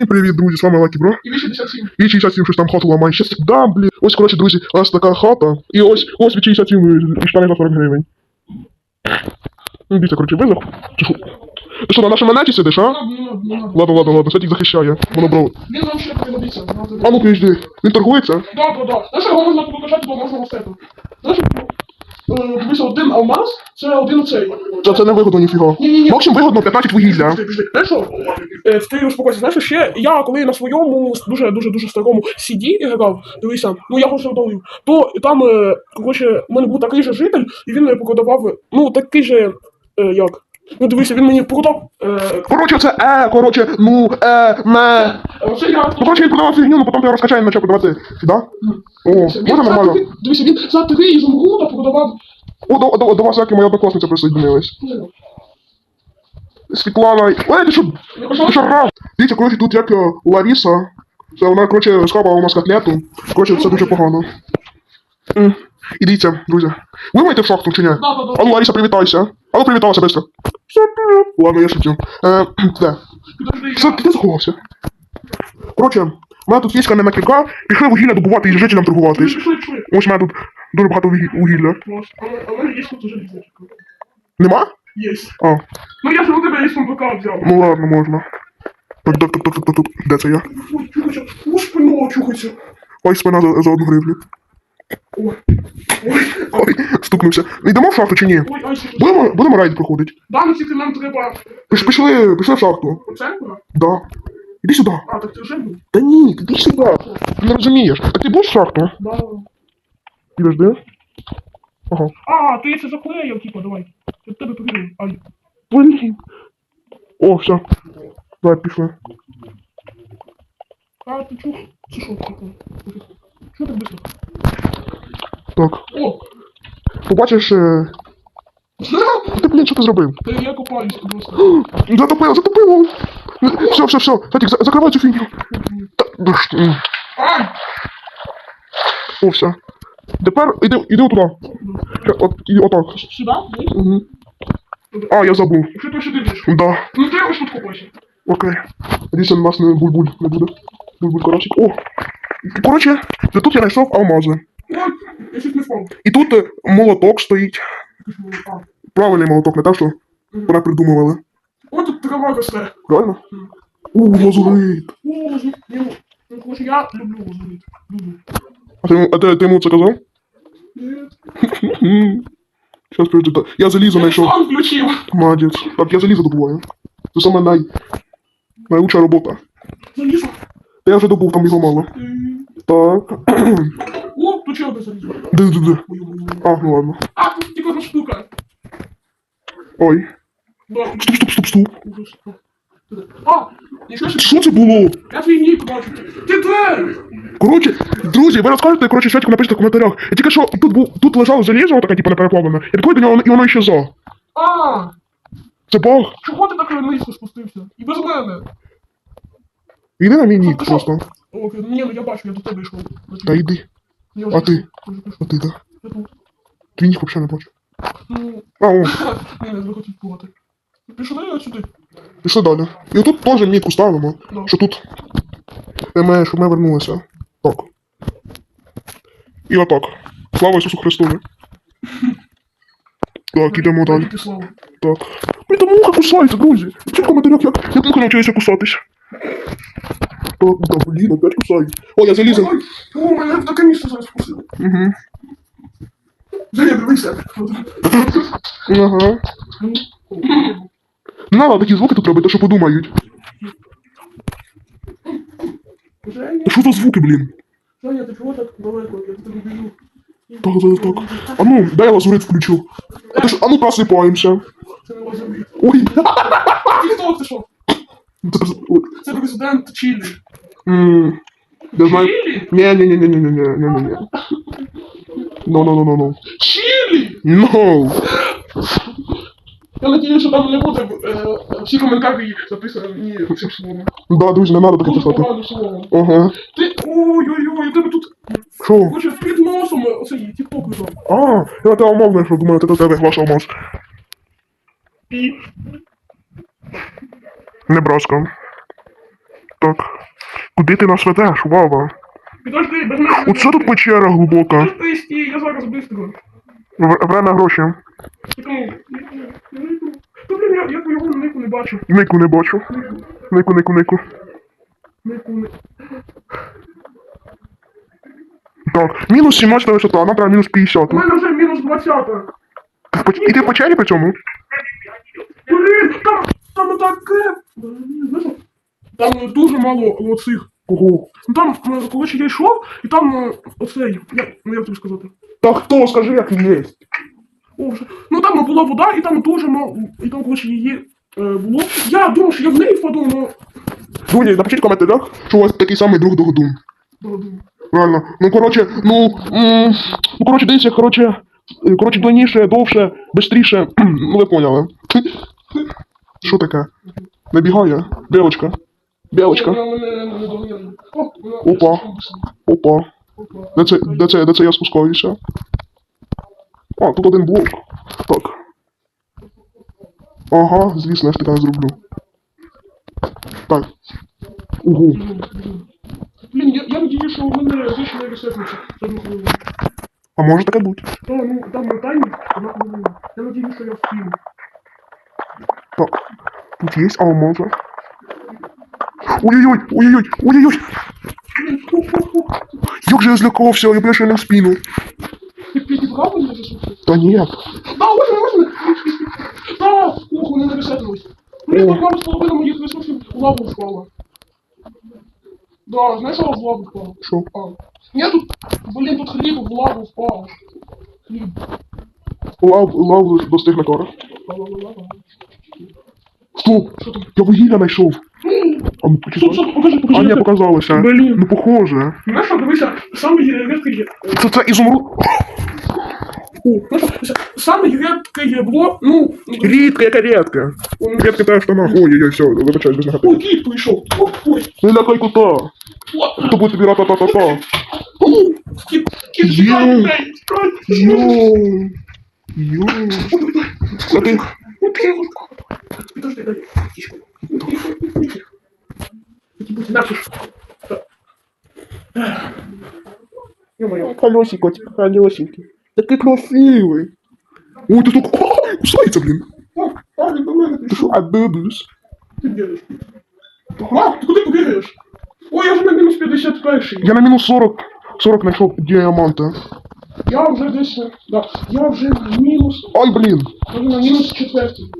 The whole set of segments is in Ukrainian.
І привіт, друзі, з вами Лакі Бро. І 67. І 67 щось там хату ламає. Щас, да, блін. Ось, коротше, друзі, у нас така хата. І ось, ось від 67 і штани за 40 гривень. Ну, дивіться, коротше, визах. Ти що? Ти що, на нашому неті сидиш, а? Не надо, не надо, не надо. Ладно, ладно, ладно, Сетік захищає. Воно бро. Він нам ще пригодиться. А ну підожди, він торгується? Да, да, да. Знаєш, його можна покажати до можного сету. Знаєш, е, один алмаз, це один оцей. Та це не вигодно ніфіга. Ні-ні-ні. В общем, вигодно 15 вугілля. Подожди. Знаєш що? Е, Ти успокойся, знаєш, що ще я коли на своєму дуже дуже дуже старому CD грав, дивися, ну я хочу вдалив, то там, е, коротше, в мене був такий же житель, і він мені продавав, ну такий же, е, як? Ну дивися, він мені продав. Е, Коротше, це е, коротше, ну, е, ме. е, це я. Ну, коротше, він продавав фігню, ну потім ти розкачає почав продавати. Да? О, Він може за нормально. три- Дивися, він за три ізумруда продавав. О, до, до, до вас, як і моя однокласниця присоединилась. Світлана. Ой, ти що? Ти що рав? Дивіться, коротше, тут як е, Ларіса. Це вона, коротше, схавала у нас котлету. Коротше, це дуже погано. М. І дивіться, друзі. Ви маєте шахту чи ні? Да, да, да. А ну, Ларіса, привітайся. А ну, привіталася швидко. Ладно, я шутю. Е, де? Що, ти заховався? Коротше, у мене тут є кам'яна кірка, пішли вугілля добувати і жителям торгуватись. Ось у мене тут дуже багато вугі- вугілля. Але- але є тут уже різниця. Нема? Є. А, Ну я ж у тебе є СМПК взяв. ну ладно, можна. Так, так, так, так, так, так, так. Де це я? Ой, чухайся. Чухайся. Ой, спина за, за одну гривню. Ой. Ой. Ой, стукнувся. Ну, Йдемо в шахту чи ні? Ой, ай, що Будемо, будемо рейд проходити. Да, ну тільки нам треба. Піш, пішли, пішли в шахту. Оце? Да. Іди сюди. А, так ти вже був? Та ні, іди сюди. Ти не розумієш. Так ти будеш в шахту? Да. Підожди. Ага. А, ти це заклеїв, типа, давай. Я в тебе повірю. Ай. Блін. О, все. Давай, пішли. А, ти чух? Це що? Що так быстро? Так. О! Побачиш. Е... Ти, блін, що ти зробив? Та я копаюсь просто. Затопило, затопило. Все, все, все. Сатік, за- закривай цю фігню. Та, ну ж, м. О, все. Тепер іди, іди туди. От, і отак. Сюди? Вниз? Угу. А, я забув. Що ти сюди йдеш? Да. Ну ти ось тут копайся. Окей. Надіюся, у нас не буль-буль не буде. Буль-буль коротше. О! Коротше, тут я знайшов алмази. Я. І тут е, молоток стоїть. А. Правильний молоток, не так, що вона придумували. Ой, тут трава росте. Правильно? У, лазурит. О, ну, короче, я люблю лазурит. А ти, йому- а ти, ти йому це казав? Нет. Зараз подожди. та- Я залізо Я знайшов. сам включив. Молодець. Так, я залізо добуваю. Це саме най... найлучша робота. Залізо. Та я вже добув, там його мало. Так. О, тут ще одне залізо. Де, де, де? А, ну ладно. А, тут тільки одна штука. Ой. Да. Стоп, стоп, стоп, стоп. Ужас. А, нічого собі. Що це було? Я твій нік бачу. Ти де? Коротше, друзі, ви розкажете, коротше, напишіть в коментарях. Я тільки що тут був, тут лежало залізо, така, типу, непереплавлене. Я підходжу до нього, і воно щезло. А, Це баг. чого ти так низько спустився? І без мене. Іди на мій нік що? просто. О, ні, ну я бачу, я до тебе йшов. Та йди. Я вже а ти? пішов, вже пішов. А ти, да? Я тут. Твій взагалі не бачу. Ну, А, о, ні, не захотів пугати. Пішли сюди. пішли далі. І тут теж мітку ставимо, Ну. що тут ми, щоб ми вернулися. Так. І отак. Слава Ісусу Христу. Так, ідемо далі. Так. Блін, там муха кусається, друзі. Пишіть в коментарях, як, як муха навчилася кусатись. Так, да, блін, опять кусають. О, я. Ой, О, в таке місце зараз вкусили. Угу. Женя, дивися. Ага. Не надо такі звуки тут робити, що подумають. Женя, Та що за звуки, блін? Женя, ти чого так далеко? Я тебе біжу. Так, так, так. А ну, дай я лазурит включу. А, ти ж, а ну просипаємося. Ой. Тік-ток, ти що? Це. Це президент Чилі. Я знаю. Чилі? Ні, ні, ні, ні, ні, ні, ні, ні, ні. No, no, no, no, no. Чилі! No. Я надію, що там не буде е, всі коментарі записані цим словом. Да, друзі, не надо таке Дуже писати. Ага. Ти. Ой-ой-ой, у тебе тут. Що? Хоче під носом оцей тік-ток. А, я тебе алмаз знайшов, думаю, це до тебе ваш алмаз. І. Небраска. Так. Куди ти нас ведеш, Вова? Підожди, без мене. Оце тут печера глибока. Підожди, стій, я зараз быстро. В- Время гроші. Тому, Ну, блін, я, я твого нику не бачу. Нику не бачу. Нику, нику, нику. Нику не... Так, мінус 17 висота, нам треба мінус 50. У мене вже мінус 20. Ти в поч- І ти в печері при цьому? Блін, там, там таке. Там дуже мало оцих. Ого. Ну там, е, коротше, я йшов, і там е, оцей, я, ну як тобі сказати? Та хто, скажи, як він є. О, вже. Ну там була вода, і там дуже мало, і там, коротше, її е, було. Я думав, що я в неї впаду, але... Друзі, напишіть в коментарях, що у вас такий самий друг Догодун. Реально. Ну, коротше, ну, м, ну, коротше, дивіться, коротше, е, коротше, длинніше, довше, бистріше, ну, ви поняли. Що таке? Набігає? Білочка. Білочка. О, вона- Опа. Опа. Де це, де це, де це я спускаюся? А, тут один блок. Так. Ага, звісно, я ж таке не зроблю. Так. Угу. Блін, я, я надію, що у мене не ресетниця. А може таке бути? Та, ну, там на таймі. Я надію, що я встигну. Так. Тут є алмаза. Ой-ой-ой, ой-ой-ой, ой-ой-ой. Як же я злякався, я більше не в спину. Ти підібрав мене засухати? Та ні. Да, ось вони, ось вони. Да, ох, вони не ресетились. Мені О. тут мама з половиною моїх ресурсів в лаву впала. Да, знаєш, що в лаву впала? Що? А. Ні, тут, блін, тут хліб в лаву впав. Хліб. Лав, лав достиг на кора. Ла-ла-ла-ла. Стоп! Я вугілля знайшов. А ну Стоп, почекай. стоп, покажи, покажи. А ні, як- показалося. Блін. Ну похоже. Знаєш, що, дивися, саме рідкий є. Це це ізумруд. Саме рідке є було, ну, Рідка, яка рідка. Рідка та штана. Ой-ой-ой, все, вибачаюсь, без ой, нагадки. кіт прийшов. Ой, ой, Не лякай кота. ой. То буде тобі ра-та-та-та-та. Ой, Кіт, кіт, Йоу. тікай від неї, тікай. Йоу. Йоу. А ти... Підожди, дай. Тишко. Тихо. Напиш. Ё-моё. Колесик, котик, колесики. Такий красивий. Ой, ти тут... О, кусається, блін. О, а, він до мене Ти прийшов. що, обидиш? Ти бігаєш. А, ти куди побігаєш? Ой, я вже на мінус 51. Я на мінус 40, 40 знайшов діаманти. Я вже десь, да, я вже на мінус, Ай, блін. я на мінус четвертий.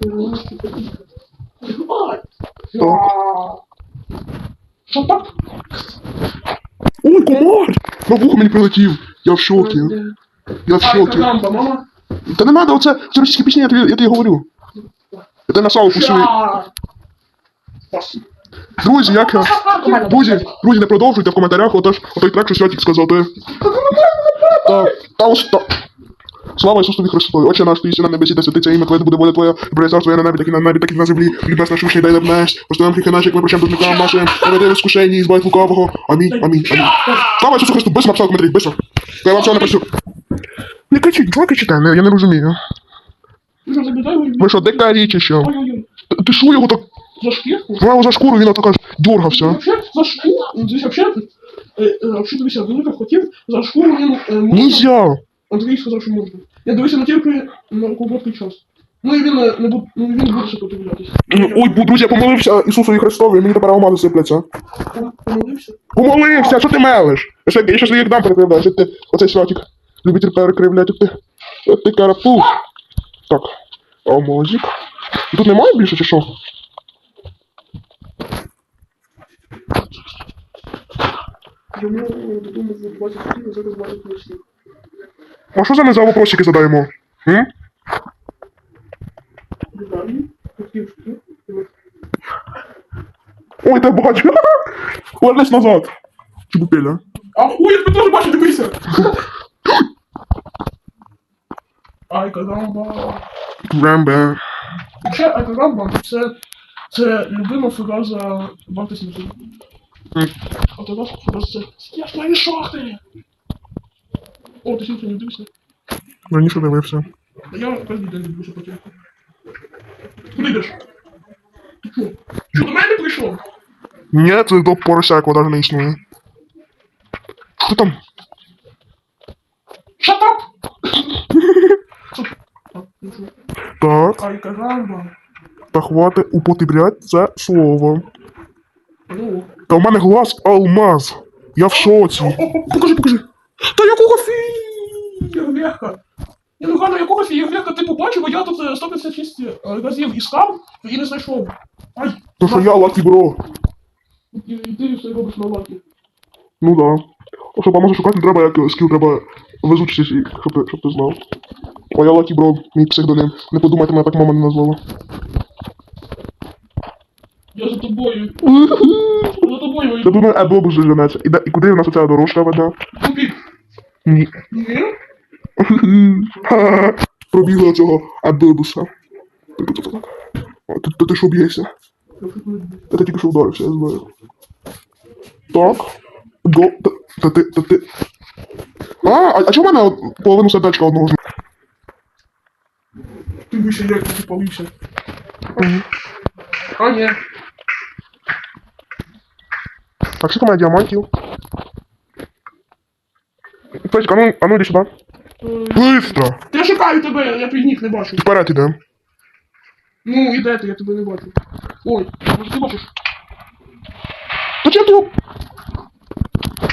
Я на мінус четвертий. Ай! Так. Що так? Ой, комар! На вухо мені прилетів. Я в шокі. Я в шокі. карамба, мама. Та не надо, оце, це російські пісні, я тобі, я тобі говорю. Я тебе на. Ща. Пас. Друзі, як... Друзі, друзі, не продовжуйте в коментарях, отож, отой трек, що Святік сказав. Та, та та... Слава Ісусу Христу, Отче наш, ти єси на небесі, де святиться ім'я Твоє, да буде воля Твоя, і царство Твоє на небі, так і на небі, так і на землі, хліб наш насущний дай нам наш, постоянно гріхи наші, як ми прощаємо должникам нашим, не веди в искушенні, і збавь лукавого. Амінь, амінь, амінь. Слава Ісусу Христу, быстро в коментарі, быстро. Я вам цього не просив. Не кричіть, не кричите, я не розумію. Ви що, дикарі чи що? Ти- Ти що його так, За шкірку? його за шкуру, він отак аж дергався. Вообще, за шкуру, ну, дивись, вообще, е, е, вообще, дивися, велика хотів, за шкуру він е, можна. Нельзя. Андрій сказав, що можна. Я дивися на тільки на короткий час. Ну і він е, не буде, ну він буде сопротивлятися. Ой, бу- друзі, я помолився Ісусові Христові, мені тепер алмази сипляться. Пом- Помолився? Помолився, що ти мелиш? Я ще, я ще своїх дам перекривляю, що ти, оцей святик, любитель перекривляти, ти, ти карапуз. Так, алмазик. Тут немає більше чи що? Йому додому 20 годин, зараз 20 ночних. А що за ми за вопросики задаємо? М? Далі, хотів, ну, Ой, ти бачу. Вернись назад. Чебупеля. А хуй, я тебе теж бачу, дивися! Ай, карамба. Рембе. Ще ай, карамба, це, це любима фраза вартості музики. М. А то наша фраза це «Я ж мої шахти!» О, ти сьогодні не дивишся? Раніше дивився. Я кожен день дивлюся потім. Куди йдеш? Ти що? Що до мене прийшов? Ні, це до порося, якого навіть не існує. Що там? Shut up! Так, Ай, кажанда. Та хвати употреблять це слово. Ну. Та у мене глаз алмаз. Я в шоці. Покажи, покажи. Та якого фієрверка? Я ну гадаю, якого фієрверка ти побачив, а я тут е, 156 разів іскав і не знайшов. Ай, То що я лакі бро. і, ти все робиш на лакі. Ну да. А щоб алмази шукати, не треба як скіл, треба везучість, щоб, щоб ти знав. А я лакі бро, мій псевдоним. Не подумайте, мене так мама не назвала. Я за тобою. За тобою. Та думаю, Ебоб вже женеться. І, куди в нас оця дорожка веде? Купі. Ні. Ні? Ха-ха. Пробігла цього Ебобуса. Та ти, ти що б'єшся? Та ти тільки що вдарився, я знаю. Так. Го. Та, та ти. Та ти. А, а, а чому в мене от половину сердечка одного Ти вище як ти палився. А, ні. Так, скільки у мене діамантів? Петька, а ну, а ну іди сюди. Быстро! Я шукаю тебе, я твій нік не бачу. Вперед іде. Ну, і де ти, я тебе не бачу. Ой, може ти бачиш? Та чим ти його?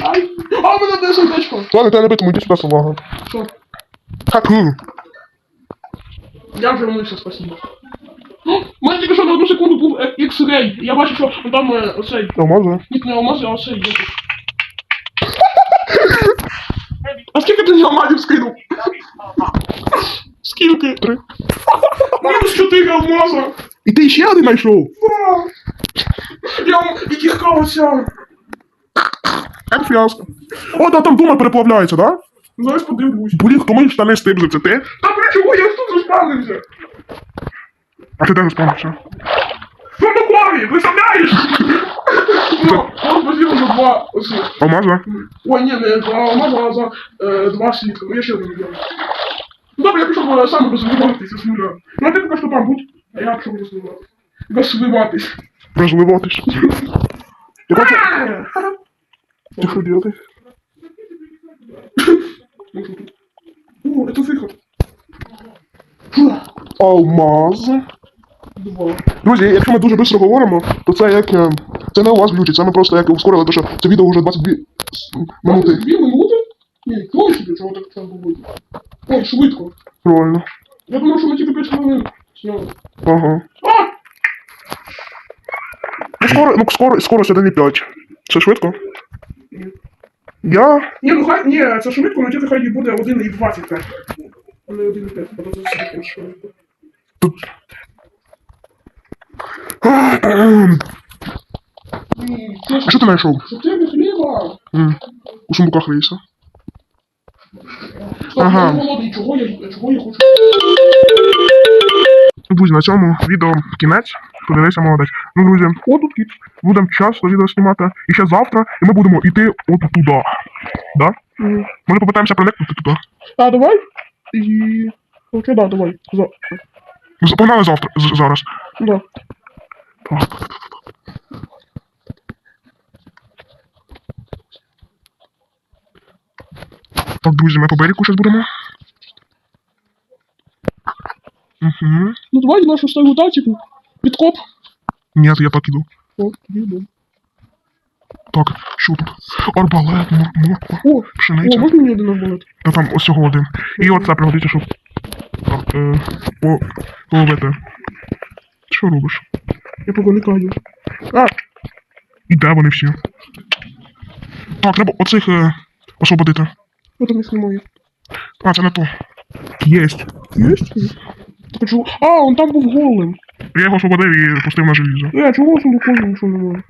Ай! А, в мене де сердечко! Ладно, тебе не битиму, іди сюди, салага. Що? Хаку. Я вже вмився, спасибо. Ну, У мене тільки що на одну секунду був е, X-Ray. Я бачу, що там е, оцей. Алмази? Ні, не алмази, а оцей є. А скільки ти алмазів скинув? Скільки? Три. Мінус чотири алмаза. І ти ще один знайшов? Я вам відтікався. Як фіаско. О, да, там дума переплавляється, да? Зараз подивлюсь. Блін, хто мої штани стиб це ти? Та при чого я тут заспавнився? А ти де заспавнився? Ну, на клаві, представляєш? Ну, возив за два оці. Алмаза? Ой, ні, не за алмаза, а за е, два світла. Ну, я ще один взяв. Ну, добре, я пішов е, сам розвиватися з нуля. Ну, а ти поки що там будь, а я пішов розвиватися. Розвиватись. Розвиватись. Я хочу... Ти що? О, это выход. Алмаз. Два. Друзі, якщо ми дуже швидко говоримо, то це як... е, Це не у вас глючить, це ми просто як ускорили, тому що це відео вже 22 минути. Дві минути? Ні, чого собі, чого так треба робити? Ой, швидко. Правильно. Я думав, що ми тільки 5 хвилин зняли. Ага. А! Ну скоро, ну скоро, скоро сьогодні 5. Це швидко? Ні. Я? Ні, ну хай, ні, це швидко, але тільки хай буде 1 і 25. А не 1 і 5, бо це все швидко. Тут... А що ти знайшов? Чотири хліба. У сундуках. Стоп, Ага. чого я, чого я хочу? Друзі, на цьому відео кінець. Подивися, молодець. Ну, друзі, от тут кіт. Будемо часто відео знімати. І ще завтра, і ми будемо йти от туди. Да? Може попитаємося проникнути туди. А, давай? І... Окей, да, давай. Ну, Погнали завтра, з- зараз. Да. Так. Так, друзі, ми по берегу зараз будемо. Угу. Ну давай нашу стару тактику. Підкоп. Ні, я так іду. О, йдемо. Так, що тут? Арбалет, мор- морква, О, о, пшениця. можна мені один арбалет? Та там ось цього один. І оце пригодиться, щоб. Е, по, половити. Що робиш? Я проникаю. А, І де вони всі? Так, треба оцих е, освободити. от них немає. А, це не то. Єсть. Есть? Так а чого? А, он там був голим. Я його освободив і пустив на желізо. Е, а чого у сундуку нічого немає?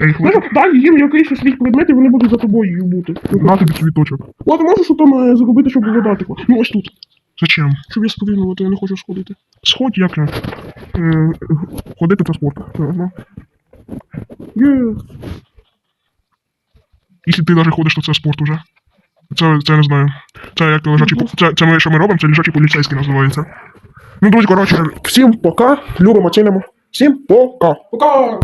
Ей, хлопці, Може, дай їм якийсь свій предмет, і вони будуть за тобою бути. на тобі цвіточок. О, ти можеш там е, зробити, щоб вода текла? Ну ось тут. Зачем? Щоб я спорівнювати, я не хочу сходити. Сходь як. е, е, ходити це спорт. Ага. Є. Якщо ти навіть ходиш, то це спорт уже. Це, це я не знаю. Це як лежачий по- це, це ми, що ми робимо, це лежачий поліцейський називається. Ну, друзі, коротше, всім пока. Любимо, цінимо. Всім пока. Пока!